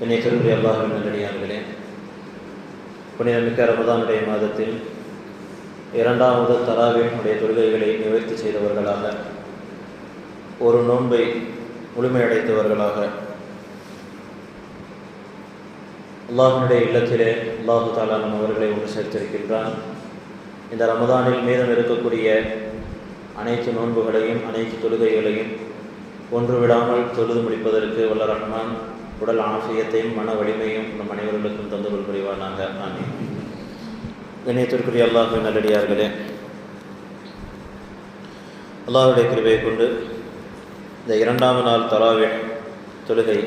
என்னை திரும்பி அல்லாஹின் நல்லடியார்களே புனிதமிக்க ரமதானுடைய மாதத்தில் இரண்டாவது தராவினுடைய தொழுகைகளை நிவர்த்தி செய்தவர்களாக ஒரு நோன்பை முழுமையடைத்தவர்களாக அல்லாஹினுடைய இல்லத்திலே அல்லாஹு தாலா நம் அவர்களை ஒன்று சேர்த்திருக்கின்றான். இந்த ரமதானில் மீதம் இருக்கக்கூடிய அனைத்து நோன்புகளையும் அனைத்து தொழுகைகளையும் ஒன்று விடாமல் தொழுது முடிப்பதற்கு வல்ல ரஹ்மான் உடல் ஆசியத்தையும் மன வலிமையும் நம் அனைவர்களுக்கும் தந்துகொள் புரிவானாக ஆமீன். இணையத்திற்குரிய அல்லாஹுவை நல்லடியார்களே அல்லாஹுடைய கிருபையை கொண்டு இந்த இரண்டாம் நாள் தராவே தொழுகை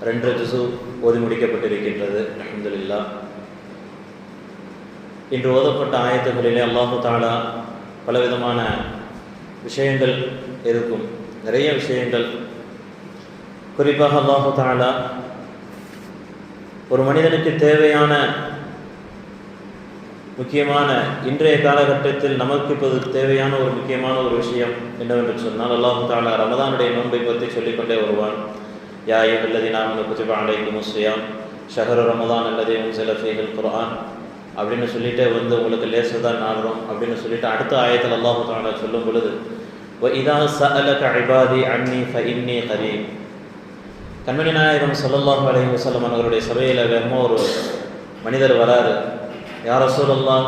ரெண்டு திசு ஓதி முடிக்கப்பட்டிருக்கின்றது அஹமதுல்லா இன்று ஓதப்பட்ட ஆயத்தங்களிலே அல்லாஹு தாலா பலவிதமான விஷயங்கள் இருக்கும். நிறைய விஷயங்கள் குறிப்பாக அல்லாஹு தாலா ஒரு மனிதனுக்கு தேவையான முக்கியமான இன்றைய காலகட்டத்தில் நமக்கு இப்போது தேவையான ஒரு முக்கியமான ஒரு விஷயம் என்னவென்று சொன்னால் அல்லாஹு தாலா ரமதானுடைய நோன்பை பற்றி சொல்லிக்கொண்டே வருவான். யா அல்லது நாம் குதிபா அலைக்கும் முஸ்லியாம் ஷஹரு ரமதான் அல்லது சில ஃபீகள் குரான் அப்படின்னு சொல்லிட்டு வந்து உங்களுக்கு லேசு தான் நாடுறோம் அப்படின்னு சொல்லிட்டு அடுத்த ஆயத்தில் அல்லாஹு தாலா சொல்லும் பொழுது இதா சஅலக இபாதி அன்னி ஃப இன்னி கரீம். கண்மணி நாயகம் சொல்லல்லாஹு அலைஹி வசல்லம் அவர்களுடைய சபையில் வேகமாக ஒரு மனிதர் வராரு. யார சொல்லலாம்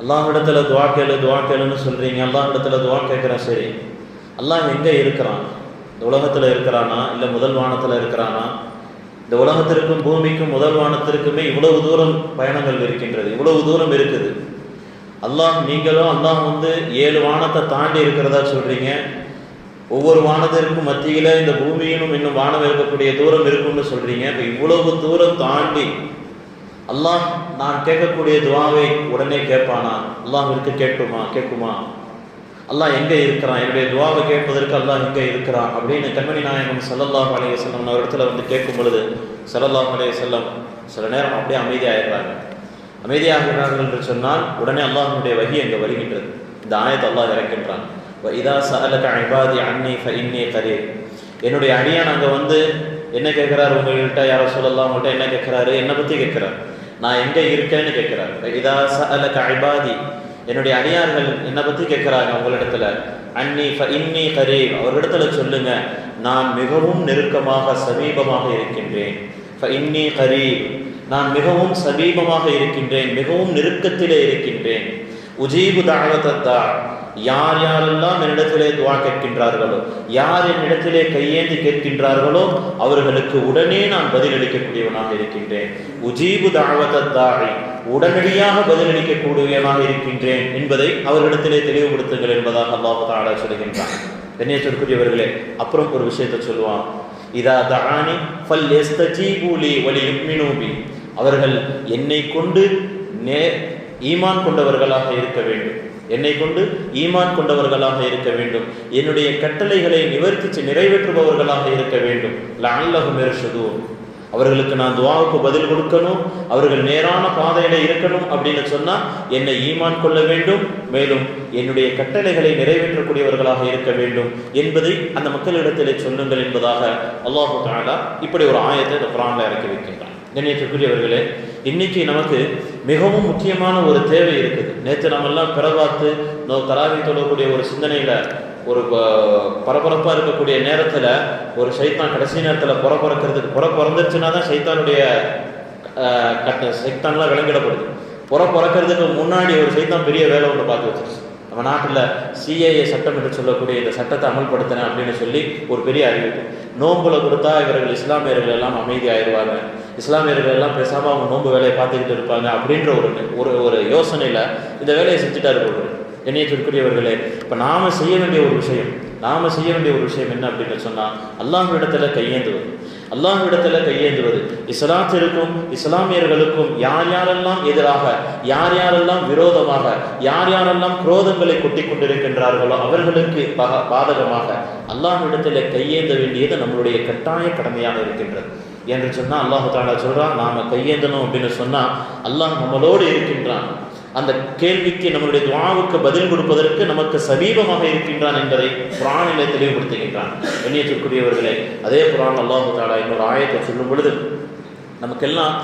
அல்லாஹிடத்துல துவா கேளு துவா கேளுன்னு சொல்கிறீங்க அல்லாஹிடத்துல துவா கேட்குறேன் சரி. அல்லாஹ் எங்கே இருக்கிறான்? இந்த உலகத்தில் இருக்கிறானா? இல்லை முதல் வானத்தில் இருக்கிறானா? இந்த உலகத்திற்கும் பூமிக்கும் முதல் வானத்திற்குமே இவ்வளவு தூரம் பயணங்கள் இருக்கின்றது. இவ்வளவு தூரம் இருக்குது. அல்லாஹ் நீங்களும் அல்லாஹ் வந்து ஏழு வானத்தை தாண்டி இருக்கிறதா சொல்கிறீங்க ஒவ்வொரு வானத்திற்கும் மத்தியில் இந்த பூமியிலும் இன்னும் வானம் இருக்கக்கூடிய தூரம் இருக்கும்னு சொல்கிறீங்க இப்போ இவ்வளவு தூரம் தாண்டி அல்லாஹ் நான் கேட்கக்கூடிய துவாவை உடனே கேட்பானா? அல்லாஹ் இருக்க கேட்குமா? கேட்குமா? அல்லாஹ் எங்கே இருக்கிறான்? என்னுடைய துவாவை கேட்பதற்கு அல்லாஹ் எங்கே இருக்கிறான் அப்படின்னு கண்மணி நாயகம் சல்லல்லாஹ் அலைய செல்லம் ஒரு இடத்துல வந்து கேட்கும் பொழுது சல்லல்லாஹ் அலைய செல்லம் சில நேரம் அப்படியே அமைதியாகிறாங்க அமைதியாகிறார்கள் என்று சொன்னால் உடனே அல்லாஹனுடைய வகி அங்கே வருகின்றது. இந்த ஆயத்தை அல்லாஹ் இறக்கின்றான். இதா சஅலக இபாதி அன்னி ஃப இன்னி கரீர் என்னுடைய அடியான் அங்கே வந்து என்ன கேட்குறாரு? உங்கள்கிட்ட யாரோ சொல்லலாம் உங்கள்கிட்ட என்ன கேட்குறாரு? என்னை பற்றி கேட்குறாரு. நான் எங்கே இருக்கேன்னு கேட்குறாரு. இதா சஅலக இபாதி என்னுடைய அடியார்கள் என்னை பற்றி கேட்குறாங்க உங்களிடத்துல. அன்னி ஃப இன்னி கரீர் அவர்களிடத்துல சொல்லுங்க. நான் மிகவும் நெருக்கமாக சமீபமாக இருக்கின்றேன். ஃப இன்னி கரீப் நான் மிகவும் சமீபமாக இருக்கின்றேன். மிகவும் நெருக்கத்திலே இருக்கின்றேன். உஜீபு தாழ்வத்தா யார் யாரெல்லாம் என்னிடத்திலே துவா கேட்கின்றார்களோ யார் என்னிடத்திலே கையேந்தி கேட்கின்றார்களோ அவர்களுக்கு உடனே நான் பதிலளிக்கக்கூடியவனாக இருக்கின்றேன். உஜீபு தாழ்வத்தாரி உடனடியாக பதிலளிக்கக்கூடியவனாக இருக்கின்றேன் என்பதை அவர்களிடத்திலே தெளிவுபடுத்துங்கள் என்பதாக அல்லாஹு தாடா சொல்கின்றான். கண்ணியத்திற்குரியவர்களே அப்புறம் ஒரு விஷயத்தை சொல்லுவான். இதா தானி ஃபல் எஸ்தஜீபூலி வலி அவர்கள் என்னை கொண்டு நே ஈமான் கொண்டவர்களாக இருக்க வேண்டும். என்னை கொண்டு ஈமான் கொண்டவர்களாக இருக்க வேண்டும். என்னுடைய கட்டளைகளை நிவர்த்திச்சு நிறைவேற்றுபவர்களாக இருக்க வேண்டும். லல்லகும் எர்ஷதுவும் அவர்களுக்கு நான் துவாவுக்கு பதில் கொடுக்கணும். அவர்கள் நேரான பாதையில இருக்கணும் அப்படின்னு சொன்னா என்னை ஈமான் கொள்ள வேண்டும். மேலும் என்னுடைய கட்டளைகளை நிறைவேற்றக்கூடியவர்களாக இருக்க வேண்டும் என்பதை அந்த மக்களிடத்திலே சொல்லுங்கள் என்பதாக அல்லாஹு தாலா இப்படி ஒரு ஆயத்தை இந்த குரான்ல இறக்கி வைக்கின்றான். கண்ணியத்துக்குரியவர்களே இன்னைக்கு நமக்கு மிகவும் முக்கியமான ஒரு தேவை இருக்குது. நேற்று நம்மெல்லாம் பிறவாத்து நோ தராவி தொழக்கூடிய ஒரு சிந்தனையில் ஒரு பரபரப்பாக இருக்கக்கூடிய நேரத்தில் ஒரு சைத்தான் கடைசி நேரத்தில் புற பிறக்கிறதுக்கு புற பிறந்துருச்சுன்னா தான் சைத்தானுடைய கட்ட சைத்தான்லாம் விளங்கிடப்படுது. புற பிறக்கிறதுக்கு முன்னாடி ஒரு சைத்தான் பெரிய வேலை ஒன்று பார்த்து வச்சிருச்சு. நம்ம நாட்டில் சிஏஏ சட்டம் என்று சொல்லக்கூடிய இந்த சட்டத்தை அமல்படுத்தினேன் அப்படின்னு சொல்லி ஒரு பெரிய அறிவிப்பு. நோம்புல கொடுத்தா இவர்கள் இஸ்லாமியர்கள் எல்லாம் அமைதி ஆயிடுவாங்க. இஸ்லாமியர்கள் எல்லாம் பேசாமல் அவங்க நோன்பு வேலையை பார்த்துக்கிட்டு இருப்பாங்க அப்படின்ற ஒரு ஒரு ஒரு யோசனையில் இந்த வேலையை செஞ்சுட்டாரு போடுறது என்னையத்திற்குரியவர்களே இப்போ நாம் செய்ய வேண்டிய ஒரு விஷயம் நாம் செய்ய வேண்டிய ஒரு விஷயம் என்ன அப்படின்னு சொன்னால் அல்லாஹ்விடத்தில் கையேந்துவது அல்லாஹ்விடத்தில் கையேந்துவது. இஸ்லாத்திற்கும் இஸ்லாமியர்களுக்கும் யார் யாரெல்லாம் எதிராக யார் யாரெல்லாம் விரோதமாக யார் யாரெல்லாம் குரோதங்களை கொட்டி கொண்டிருக்கின்றார்களோ அவர்களுக்கு பக பாதகமாக அல்லாஹ்விடத்தில் கையேந்த வேண்டியது நம்மளுடைய கட்டாய கடமையாக இருக்கின்றது. என்று சொன்னால் அல்லாஹு தாலா சொல்கிறான் நாம் கையேந்தணும் அப்படின்னு சொன்னால் அல்லாஹ் நம்மளோடு இருக்கின்றான். அந்த கேள்விக்கு நம்மளுடைய துவாவுக்கு பதில் கொடுப்பதற்கு நமக்கு சமீபமாக இருக்கின்றான் என்பதை புராணிலே தெளிவுபடுத்துகின்றான். எண்ணியத்திற்குரியவர்களே அதே புராணம் அல்லாஹு தாலா இன்னொரு ஆயத்தை சொல்லும் பொழுது நமக்கெல்லாம்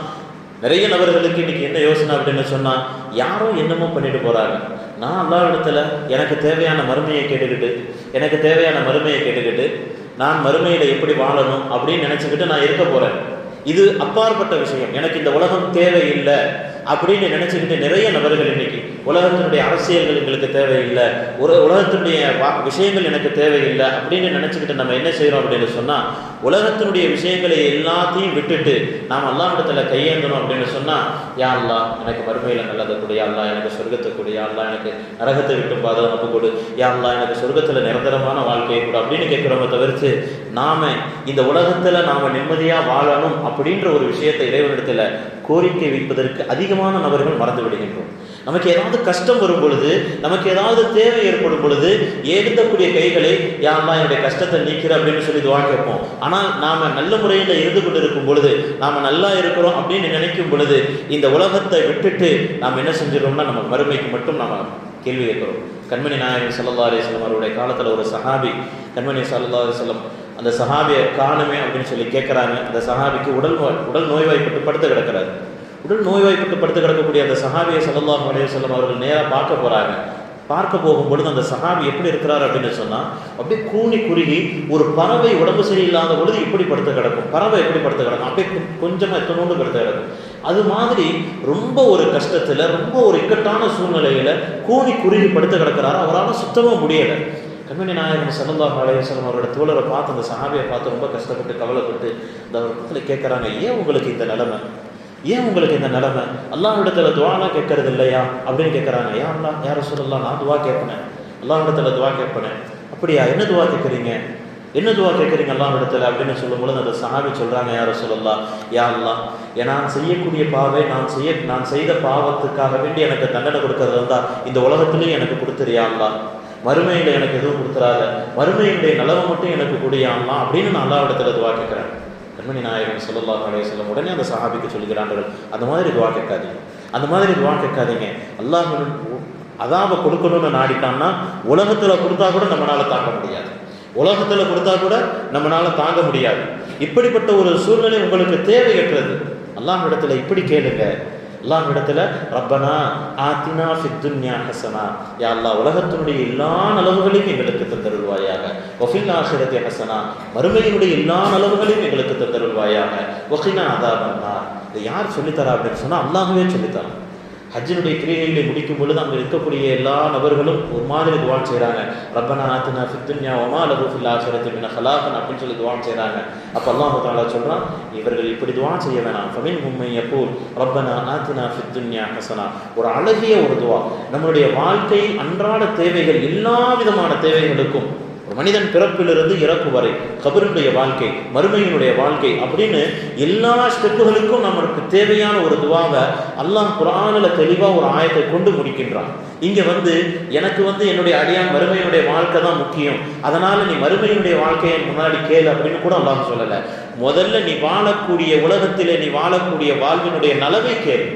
நிறைய நபர்களுக்கு இன்னைக்கு என்ன யோசனை அப்படின்னு சொன்னால் யாரோ என்னமோ பண்ணிட்டு போறாங்க. நான் அல்லா இடத்துல எனக்கு தேவையான மறுமையை கேட்டுக்கிட்டு எனக்கு தேவையான மறுமையை கேட்டுக்கிட்டு நான் மறுமையில எப்படி வாழணும் அப்படின்னு நினைச்சுக்கிட்டு நான் இருக்க போறேன். இது அப்பாற்பட்ட விஷயம். எனக்கு இந்த உலகம் தேவையில்லை. அப்படின்னு நினைச்சுக்கிட்டு நிறைய நபர்கள் இன்னைக்கு உலகத்தினுடைய அரசியல்கள் எங்களுக்கு தேவையில்லை. ஒரு உலகத்தினுடைய விஷயங்கள் எனக்கு தேவையில்லை அப்படின்னு நினச்சிக்கிட்டு நம்ம என்ன செய்கிறோம் அப்படின்னு சொன்னால் உலகத்தினுடைய விஷயங்களை எல்லாத்தையும் விட்டுட்டு நாம் அல்லாஹிடத்துல கையேந்தணும் அப்படின்னு சொன்னால் யா அல்லா எனக்கு வறுமையில் நல்லதை கொடு அல்லா எனக்கு சொர்க்கத்தை கொடு அல்லா எனக்கு நரகத்தை விட்டு பாதுகாப்பு கொடு யா அல்லா எனக்கு சொர்க்கத்தில் நிரந்தரமான வாழ்க்கையை கொடு அப்படின்னு கேட்குறவங்க தவிர்த்து நாம் இந்த உலகத்தில் நாம் நிம்மதியாக வாழணும் அப்படின்ற ஒரு விஷயத்தை இறைவனிடத்தில் கோரிக்கை வைப்பதற்கு அதிகமான நபர்கள் மறந்து விடுகின்றோம். நமக்கு ஏதாவது கஷ்டம் வரும் பொழுது நமக்கு ஏதாவது தேவை ஏற்படும் பொழுது ஏந்தக்கூடிய கைகளை யாரெல்லாம் என்னுடைய கஷ்டத்தை நீக்கிற அப்படின்னு சொல்லி துவா கேட்போம். ஆனால் நாம் நல்ல முறையில் இருந்து கொண்டு இருக்கும் பொழுது நாம் நல்லா இருக்கிறோம் அப்படின்னு நினைக்கும் பொழுது இந்த உலகத்தை விட்டுட்டு நாம் என்ன செஞ்சிடறோம்னா நம்ம மறுமைக்கு மட்டும் நாம் கேள்வி கேட்குறோம். கண்மணி நாயகன் சல்லா அலிஸ்லம் அவருடைய காலத்தில் ஒரு சஹாபி கண்மணி சல்லா அலிஸ்லம் அந்த சஹாபியை காணுமே அப்படின்னு சொல்லி கேட்குறாங்க. அந்த சஹாபிக்கு உடல் நோய் உடல் நோய்வாய்ப்பட்டு படுத்து கிடக்கிறாரு. உடல் நோய்வாய்ப்பட்டு படுத்து கிடக்கக்கூடிய அந்த சஹாபியை சல்லாஹ் அலைஹி வஸல்லம் அவர்கள் நேராக பார்க்க போகிறாங்க பார்க்க போகும்பொழுது அந்த சஹாபி எப்படி இருக்கிறார் அப்படின்னு சொன்னால் அப்படியே கூணி குறுகி ஒரு பறவை உடம்பு சரியில்லாத பொழுது இப்படி படுத்து கிடக்கும். பறவை எப்படி படுத்து கிடக்கும்? அப்படியே கொஞ்சமாக கொஞ்சமா எத்தனோண்டு படுத்து கிடக்கும். அது மாதிரி ரொம்ப ஒரு கஷ்டத்தில் ரொம்ப ஒரு இக்கட்டான சூழ்நிலையில் கூணி குறுகி படுத்து கிடக்கிறாரு. அவரால் சுத்தமாக முடியலை. கண்மணி நாயகன் சல்லல்லாஹு அலைஹி அவரோட தோழரை பார்த்து அந்த சஹாபியை பார்த்து ரொம்ப கஷ்டப்பட்டு கவலைப்பட்டு இந்த இடத்துல கேட்குறாங்க ஏன் உங்களுக்கு இந்த நிலைமை? ஏன் உங்களுக்கு இந்த நிலைமை? அல்லாஹ்விடத்துல துவாலாம் கேட்கறது இல்லையா? அப்படின்னு கேட்குறாங்க. ஏன் அல்லாஹ் யார சொல்லலாம் நான் துவா கேட்பேன். அல்லாஹ்விடத்துல துவா கேட்பேன். அப்படியா? என்ன துவா கேட்குறீங்க? என்ன துவா கேட்குறீங்க அல்லாஹ்விடத்துல அப்படின்னு சொல்லும்போது அந்த சஹாபி சொல்கிறாங்க யார சொல்லலாம் யா ஏன் நான் செய்யக்கூடிய பாவை நான் செய்ய நான் செய்த பாவத்துக்காக வேண்டி எனக்கு தண்டனை கொடுக்கறது இருந்தால் இந்த உலகத்துலேயும் எனக்கு கொடுத்துறியா அல்லாஹ். மறுமையில் எனக்கு எதுவும் கொடுத்துறாத. மறுமையினுடைய நலவை மட்டும் எனக்கு குடியாமலாம் அப்படின்னு நான் எல்லா இடத்துல துவா கேட்குறேன். கண்மணி நாயகன் சொல்லல்லா அலைய வஸல்லம் உடனே அந்த சஹாபிக்கு சொல்லுகிறார்கள் அந்த மாதிரி துவா கேட்காதீங்க. அந்த மாதிரி துவா கேட்காதீங்க. அல்லாஹ் அதாவை கொடுக்கணும்னு நாடிட்டான்னா உலகத்துல கொடுத்தா கூட நம்மளால தாங்க முடியாது. உலகத்துல கொடுத்தா கூட நம்மளால் தாங்க முடியாது. இப்படிப்பட்ட ஒரு சூழ்நிலை உங்களுக்கு தேவையற்றது. அல்லாஹ் இடத்துல இப்படி கேளுங்க. அல்லாஹ் இடத்துல ரப்பனா ஆத்தினா ஃபித்துன்யா ஹசனா. யா அல்லா உலகத்தினுடைய எல்லா நலவுகளையும் எங்களுக்கு தந்தருள்வாயாக ஒஃபின் ஆசிரத்தி ஹசனா மறுமையினுடைய எல்லா நலவுகளையும் எங்களுக்கு தந்தருள்வாயாக. அதா அதாபன்னா இதை யார் சொல்லித்தரா அப்படின்னு சொன்னால் அல்லாஹ்வே சொல்லித்தரான் ஹஜ்ஜினுடைய கிரியைகளை முடிக்கும் பொழுது அங்கே இருக்கக்கூடிய எல்லா நபர்களும் ஒரு மாதிரி துவான் செய்கிறாங்க ரப்பனா ஆத்தினா ஃபித்துன்யா ஒமா லகு ஃபில்லா ஆசிரத்தி மின ஹலாஃபன் அப்படின்னு சொல்லி துவான் செய்கிறாங்க அப்போ அல்லாஹ் தாலா சொல்கிறான் இவர்கள் இப்படி துவா செய்ய வேணாம். ஃபமின் உம்மை எப்போ ரப்பனா ஆத்தினா ஃபித்துன்யா ஹசனா. ஒரு அழகிய ஒரு துவா. நம்மளுடைய வாழ்க்கை அன்றாட தேவைகள் எல்லா விதமான தேவைகளுக்கும் மனிதன் பிறப்பிலிருந்து இறப்பு வரை கபருடைய வாழ்க்கை மறுமையினுடைய வாழ்க்கை அப்படின்னு எல்லா ஸ்டெப்புகளுக்கும் நமக்கு தேவையான ஒரு துவாவை அல்லாஹ் குரானில் தெளிவாக ஒரு ஆயத்தை கொண்டு முடிக்கின்றான். இங்கே வந்து எனக்கு வந்து என்னுடைய அடியான் மறுமையினுடைய வாழ்க்கை தான் முக்கியம். அதனால் நீ மறுமையினுடைய வாழ்க்கையை முன்னாடி கேளு அப்படின்னு கூட அல்லாஹ் சொல்லலை. முதல்ல நீ வாழக்கூடிய உலகத்திலே நீ வாழக்கூடிய வாழ்வினுடைய நலவை கேளு.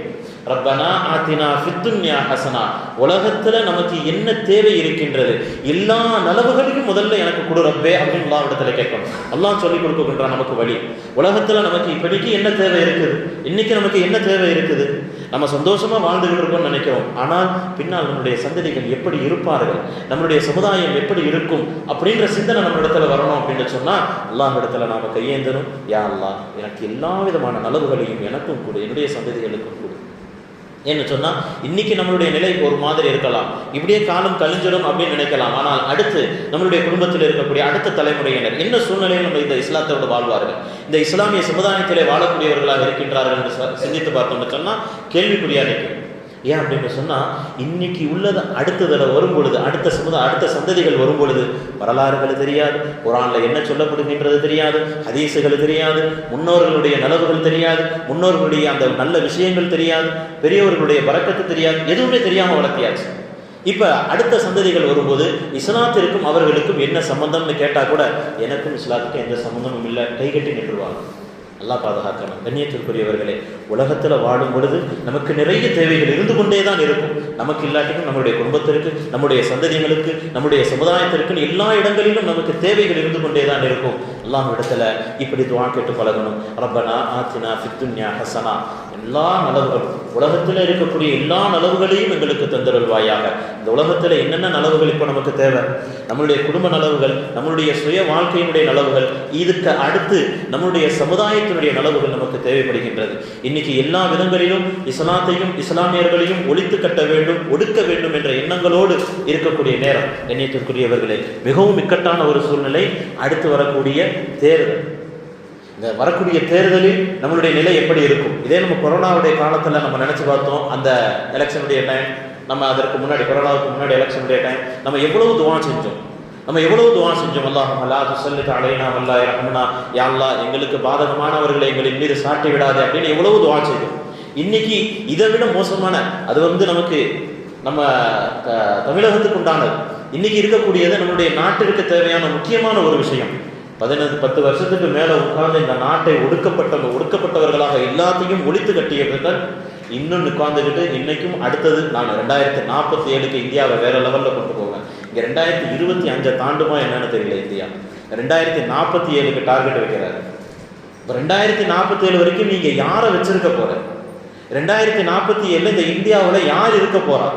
ரப்பனா ஆத்தினா ஃபித்துன்யா ஹசனா. உலகத்தில் நமக்கு என்ன தேவை இருக்கின்றது? எல்லா நலவுகளையும் முதல்ல எனக்கு கொடு ரப்பே அப்படின்னு அல்லாஹ் இடத்துல கேட்கணும். எல்லாம் சொல்லிக் கொடுக்கின்றான் நமக்கு வழி. உலகத்தில் நமக்கு இப்படிக்கு என்ன தேவை இருக்குது? இன்னைக்கு நமக்கு என்ன தேவை இருக்குது? நம்ம சந்தோஷமாக வாழ்ந்துகிட்டு இருக்கோம்னு நினைக்கிறோம். ஆனால் பின்னால் நம்முடைய சந்ததிகள் எப்படி இருப்பார்கள்? நம்மளுடைய சமுதாயம் எப்படி இருக்கும்? அப்படின்ற சிந்தனை நம்ம இடத்துல வரணும் அப்படின்னு சொன்னால் அல்லாஹ் இடத்துல நாம் கையேந்தணும். யா அல்லாஹ் எனக்கு எல்லா விதமான நலவுகளையும் எனக்கும் கூட. என்னுடைய சந்ததிகளுக்கும் கொடு. ஏன்னு சொன்னால் இன்னைக்கு நம்மளுடைய நிலை ஒரு மாதிரி இருக்கலாம். இப்படியே காலம் கழிஞ்சிடும் அப்படின்னு நினைக்கலாம். ஆனால் அடுத்து நம்மளுடைய குடும்பத்தில் இருக்கக்கூடிய அடுத்த தலைமுறையினர் என்ன சூழ்நிலையில் நம்ம இந்த இஸ்லாத்தோடு வாழ்வார்கள்? இந்த இஸ்லாமிய சமுதாயத்திலே வாழக்கூடியவர்களாக இருக்கின்றார்கள் என்று சிந்தித்து பார்த்தோம்னு சொன்னால் கேள்விக்குறியாக நிற்கும். ஏன் அப்படின்னு சொன்னால் இன்னைக்கு உள்ளது அடுத்ததில் வரும் பொழுது அடுத்த சமுதாய அடுத்த சந்ததிகள் வரும் பொழுது வரலாறுகள் தெரியாது குரானில் என்ன சொல்லப்படுகின்றது தெரியாது ஹதீசுகள் தெரியாது முன்னோர்களுடைய நலவுகள் தெரியாது முன்னோர்களுடைய அந்த நல்ல விஷயங்கள் தெரியாது பெரியவர்களுடைய பறக்கத்து தெரியாது எதுவுமே தெரியாமல் வளர்த்தியாச்சு. இப்போ அடுத்த சந்ததிகள் வரும்போது இஸ்லாத்திற்கும் அவர்களுக்கும் என்ன சம்பந்தம்னு கேட்டால் கூட எனக்கும் இஸ்லாத்துக்கும் எந்த சம்பந்தமும் இல்லை கைகட்டி நின்றுவாங்க நல்லா பாதுகாக்கணும். கண்ணியத்திற்குரியவர்களே உலகத்தில் வாழும் பொழுது நமக்கு நிறைய தேவைகள் இருந்து கொண்டே தான் இருக்கும். நமக்கு இல்லாட்டிக்கும் நம்முடைய குடும்பத்திற்கு நம்முடைய சந்ததிகளுக்கு நம்முடைய சமுதாயத்திற்கு எல்லா இடங்களிலும் நமக்கு தேவைகள் இருந்து கொண்டே தான் இருக்கும். எல்லாம் இடத்துல இப்படி துவா கேட்டு பழகணும். ரப்பனா ஆத்தினா ஃபித்துன்யா ஹசனா. எல்லா நலவுகளும் உலகத்தில் இருக்கக்கூடிய எல்லா நலவுகளையும் எங்களுக்கு தந்தருள்வாயாக. இந்த உலகத்தில் என்னென்ன நலவுகள் இப்போ நமக்கு தேவை? நம்மளுடைய குடும்ப நலவுகள் நம்மளுடைய சுய வாழ்க்கையினுடைய நலவுகள் இதுக்கு அடுத்து நம்மளுடைய சமுதாயத்தினுடைய நலவுகள் நமக்கு தேவைப்படுகின்றது. இன்னைக்கு எல்லா விதங்களிலும் இஸ்லாத்தையும் இஸ்லாமியர்களையும் ஒழித்து கட்ட வேண்டும் ஒடுக்க வேண்டும் என்ற எண்ணங்களோடு இருக்கக்கூடிய நேரம். கண்ணியத்திற்குரியவர்களே மிகவும் இக்கட்டான ஒரு சூழ்நிலை. அடுத்து வரக்கூடிய தேர்தல் இந்த வரக்கூடிய தேர்தலில் நம்மளுடைய நிலை எப்படி இருக்கும்? இதே நம்ம கொரோனாவுடைய காலத்தில் நம்ம நினச்சி பார்த்தோம் அந்த எலெக்ஷனுடைய டைம் நம்ம அதற்கு முன்னாடி கொரோனாவுக்கு முன்னாடி எலெக்ஷனுடைய டைம் நம்ம எவ்வளவு துவா செஞ்சோம்? நம்ம எவ்வளவு துவா செஞ்சோம்? அல்லாஹ் அல்லா துசல்லித் அலைனா அல்லா ரஹ்மனா யாழ்லா எங்களுக்கு பாதகமானவர்களை எங்களின் மீது சாட்டி விடாது. அப்படின்னு எவ்வளவு துவா செய்தோம். இன்னைக்கு இதை விட மோசமான அது வந்து நமக்கு நம்ம தமிழகத்துக்கு உண்டானது. இன்னைக்கு இருக்கக்கூடியது நம்மளுடைய நாட்டிற்கு தேவையான முக்கியமான ஒரு விஷயம். பதினஞ்சு பத்து வருஷத்துக்கு மேல உட்கார்ந்து இந்த நாட்டை ஒடுக்கப்பட்டவங்க ஒடுக்கப்பட்டவர்களாக எல்லாத்தையும் ஒழித்து கட்டியவர்கள் இன்னும் உட்கார்ந்துக்கிட்டு இன்னைக்கும் அடுத்தது நான் ரெண்டாயிரத்தி நாற்பத்தி ஏழுக்கு இந்தியாவை வேற லெவல்ல கொண்டு போவேன். இங்க ரெண்டாயிரத்தி இருபத்தி அஞ்சை தாண்டுமா என்னன்னு தெரியல இந்தியா. ரெண்டாயிரத்தி நாற்பத்தி ஏழுக்கு டார்கெட் வைக்கிறாரு. இப்போ ரெண்டாயிரத்தி நாற்பத்தி ஏழு வரைக்கும் நீங்க யாரை வச்சிருக்க போற? ரெண்டாயிரத்தி நாற்பத்தி ஏழு இந்த இந்தியாவில் யார் இருக்க போறா?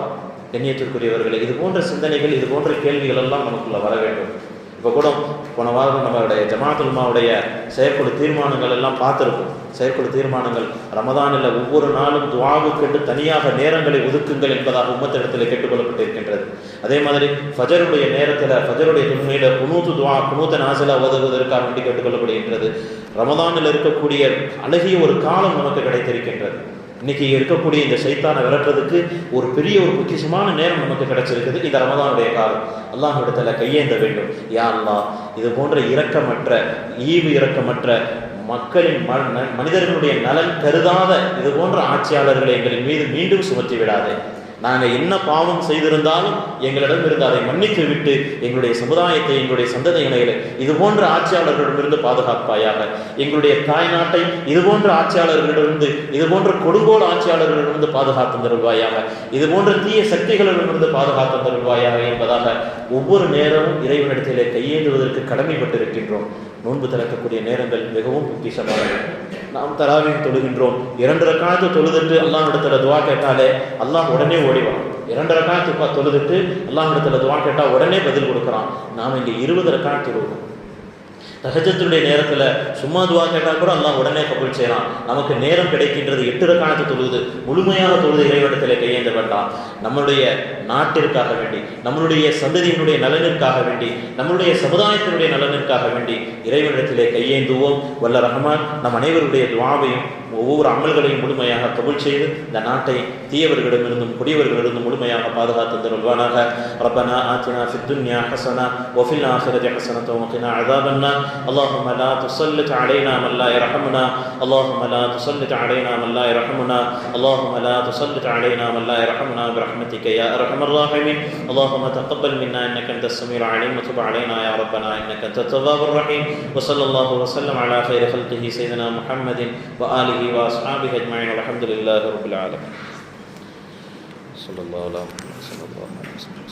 கண்ணியத்திற்குரியவர்களே இது போன்ற சிந்தனைகள் இது போன்ற கேள்விகள் எல்லாம் நமக்குள்ள வர வேண்டும். இப்போ கூட போன வாரம் நம்மளுடைய ஜமாத்துல்மாவுடைய செயற்குழு தீர்மானங்கள் எல்லாம் பார்த்துருக்கோம். செயற்குழு தீர்மானங்கள் ரமதானில் ஒவ்வொரு நாளும் துவாவுக்கென்று தனியாக நேரங்களை ஒதுக்குங்கள் என்பதாக உம்மத்திடத்தில் கேட்டுக்கொள்ளப்பட்டிருக்கின்றது. அதே மாதிரி ஃபஜருடைய நேரத்தில் ஃபஜருடைய துண்மையில் குனூத்து துவா குனூத்த நாசில உதவுவதற்காக வேண்டி கேட்டுக்கொள்ளப்படுகின்றது. ரமதானில் இருக்கக்கூடிய அழகிய ஒரு காலம் நமக்கு கிடைத்திருக்கின்றது. இன்னைக்கு இருக்கக்கூடிய இந்த சைத்தானை விரட்டுறதுக்கு ஒரு பெரிய ஒரு பொக்கிஷமான நேரம் நமக்கு கிடைச்சிருக்குது. இந்த ரமதானுடைய காலம். அல்லாஹ் இடத்துல கையேந்த வேண்டும். யா இது போன்ற இரக்கமற்ற ஈவு இரக்கமற்ற மக்களின் ம ந- மனிதர்களுடைய நலன் கருதாத இது போன்ற ஆட்சியாளர்களை எங்களின் மீது மீண்டும் சுமத்தி விடாதே நாங்கள் என்ன பாவம் செய்திருந்தாலும் எங்களிடம் இருந்து அதை மன்னித்து விட்டு எங்களுடைய சமுதாயத்தை எங்களுடைய சந்ததியினர்களை இது போன்ற ஆட்சியாளர்களிடமிருந்து பாதுகாப்பாயாக எங்களுடைய தாய் நாட்டை இது போன்ற ஆட்சியாளர்களிடமிருந்து இது போன்ற கொடுங்கோல் ஆட்சியாளர்களிடமிருந்து பாதுகாத்து தருவாயாக இது போன்ற தீய சக்திகளிடமிருந்து பாதுகாத்து தருவாயாக என்பதாக ஒவ்வொரு நேரமும் இறைவனிடத்திலே கையேந்துவதற்கு கடமைப்பட்டிருக்கின்றோம். நோன்பு திறக்கக்கூடிய நேரங்கள் மிகவும் பொக்கிஷமானது நாம் தராவி தொழுகின்றோம். இரண்டு ரக்காத்து தொழுதுட்டு அல்லாஹ் இடத்துல துவா கேட்டாலே அல்லாஹ் உடனே ஓடிவான். இரண்டு ரக்காத்து தொழுதுட்டு அல்லாஹ் இடத்துல துவா கேட்டால் உடனே பதில் கொடுக்குறான். நாம் இங்கே இருபது ரக்காத்து தொழுவோம். தகஜத்துடைய நேரத்தில் சும்மா துவா கேட்டால் கூட அல்லாஹ் உடனே கபுல் செய்யலாம் நமக்கு நேரம் கிடைக்கின்றது எட்டு ரக்கானத்தை தொழுது முழுமையாக தொழுது இறைவனத்தில் கையேந்த வேண்டாம் நம்மளுடைய நாட்டிற்காக வேண்டி நம்மளுடைய சந்ததியினுடைய நலனிற்காக வேண்டி நம்மளுடைய சமுதாயத்தினுடைய நலனிற்காக வேண்டி இறைவனிடத்திலே கையேந்துவோம். வல்ல ரஹமான் நம் அனைவருடைய துவாவையும் ஒவ்வொரு அமல்களையும் முழுமையாக கபுல் செய்து இந்த நாட்டை தீயவர்களிடமிருந்தும் கொடியவர்களிடமிருந்தும் முழுமையாக பாதுகாத்து தருள்வானாக ரப்பனா ஆத்தினா ஃபித் துன்யா ஹசனா ஒஃபில் ஆசிரதி ஹசனத்தோ மகினா அதாபன்னா اللهم لا تسلط علينا من لا يرحمنا اللهم لا تسلط علينا من لا يرحمنا اللهم لا تسلط علينا من لا يرحمنا برحمتك يا أرحم الراحمين. اللهم تقبل منا إنك أنت السميع العليم وتب علينا يا ربنا إنك أنت التواب الرحيم. وصلى الله وسلم على خير خلقه سيدنا محمد وآله وأصحابه أجمعين والحمد لله رب العالمين. صلى الله عليه وسلم.